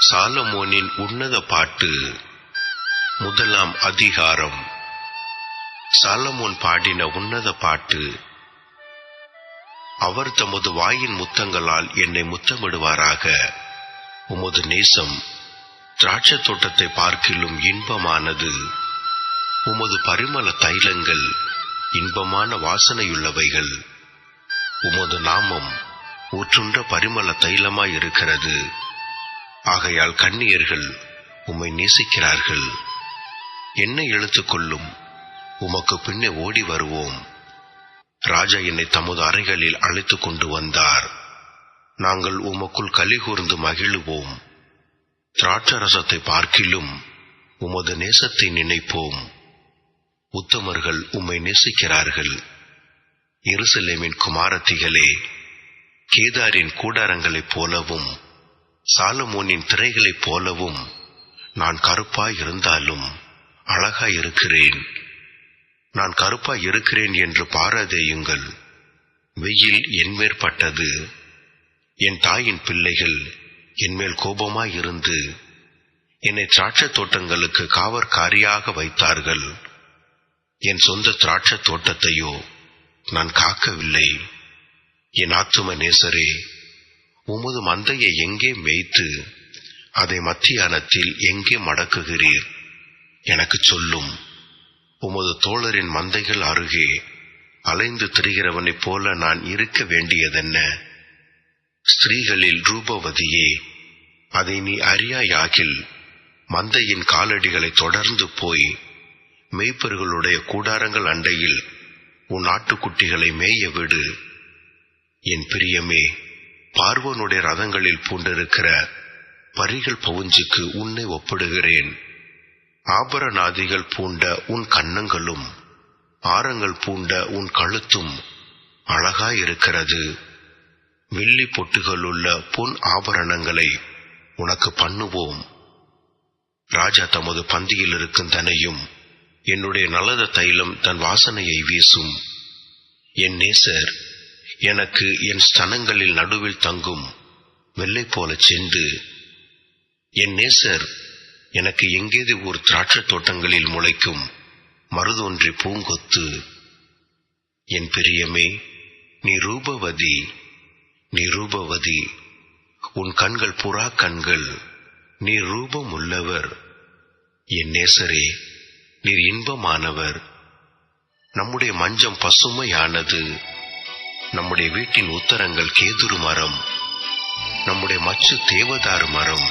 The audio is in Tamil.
சாலமோனின் உன்னத பாட்டு முதலாம் அதிகாரம். சாலமோன் பாடின உன்னத பாட்டு அவர் தமது வாயின் முத்தங்களால் என்னை முத்தமிடுவாராக. உமது நேசம் திராட்சை தோட்டத்தை பார்க்கிலும் இன்பமானது. உமது பரிமள தைலங்கள் இன்பமான வாசனையுள்ளவைகள். உமது நாமம் ஊற்றுண்ட பரிமள தைலமாயிருக்கிறது. ஆகையால் கண்ணியர்கள் உம்மை நேசிக்கிறார்கள். என்னை எழுத்துக்கொள்ளும் உமக்கு பின்னே ஓடி வருவோம். ராஜா என்னை தமது அறைகளில் அழைத்து கொண்டு வந்தார். நாங்கள் உமக்குள் கலிகூர்ந்து மகிழுவோம். திராட்சரசத்தை பார்க்கிலும் உமது நேசத்தை நினைப்போம். உத்தமர்கள் உம்மை நேசிக்கிறார்கள். எருசலேமின் குமாரத்திகளே கேதாரின் கூடாரங்களைப் போலவும் சாலமோனின் திரைகளைப் போலவும் நான் கருப்பாய் இருந்தாலும் அழகாய் இருக்கிறேன். நான் கருப்பாய் இருக்கிறேன் என்று பாராதேயுங்கள். வெயில் என்மேற்பட்டது என் தாயின் பிள்ளைகள் என்மேல் கோபமாய் இருந்து என்னை திராட்சை தோட்டங்களுக்கு காவற்காரியாக வைத்தார்கள். என் சொந்த திராட்சை தோட்டத்தையோ நான் காக்கவில்லை. என் ஆத்தும நேசரே உமது மந்தையை எங்கே மேய்த்து அதை மத்தியானத்தில் எங்கே மடக்குகிறீர்? எனக்கு சொல்லும் உமது தோழரின் மந்தைகள் அருகே அலைந்து திரிகிறவனைப் போல நான் இருக்க வேண்டியதென்ன? ஸ்திரீகளில் ரூபவதியே அதை நீ அறியாயாகில் மந்தையின் காலடிகளை தொடர்ந்து போய் மேய்ப்பர்களுடைய கூடாரங்கள் அண்டையில் உன் ஆட்டுக்குட்டிகளை மேய விடு. என் பிரியமே பார்வனுடைய ரதங்களில் பூண்டிருக்கிற பரிகள் பவுஞ்சுக்கு உன்னை ஒப்பிடுகிறேன். ஆபரணாதிகள் பூண்ட உன் கன்னங்களும் ஆரங்கள் பூண்ட உன் கழுத்தும் அழகாயிருக்கிறது. வெள்ளி பொட்டுகளுள்ள பொன் ஆபரணங்களை உனக்கு பண்ணுவோம். ராஜா தமது பந்தியில் இருக்கும் தனையும் என்னுடைய நலத தைலம் தன் வாசனையை வீசும். என் நேசர் எனக்கு என் ஸ்தனங்களில் நடுவில் தங்கும் வெள்ளை போல சென்று என் நேசர் எனக்கு எங்கேது ஒரு திராட்சை தோட்டங்களில் முளைக்கும் மருதொன்றி பூங்கொத்து. என் பிரியமே நீ ரூபவதி நீ ரூபவதி. உன் கண்கள் புறா கண்கள் நீ ரூபம் உள்ளவர் என் நேசரே நீர் இன்பமானவர். நம்முடைய மஞ்சம் பசுமையானது. நம்முடைய வீட்டின் உத்தரங்கள் கேதுரு மரம் நம்முடைய மச்சு தேவதாரு மரம்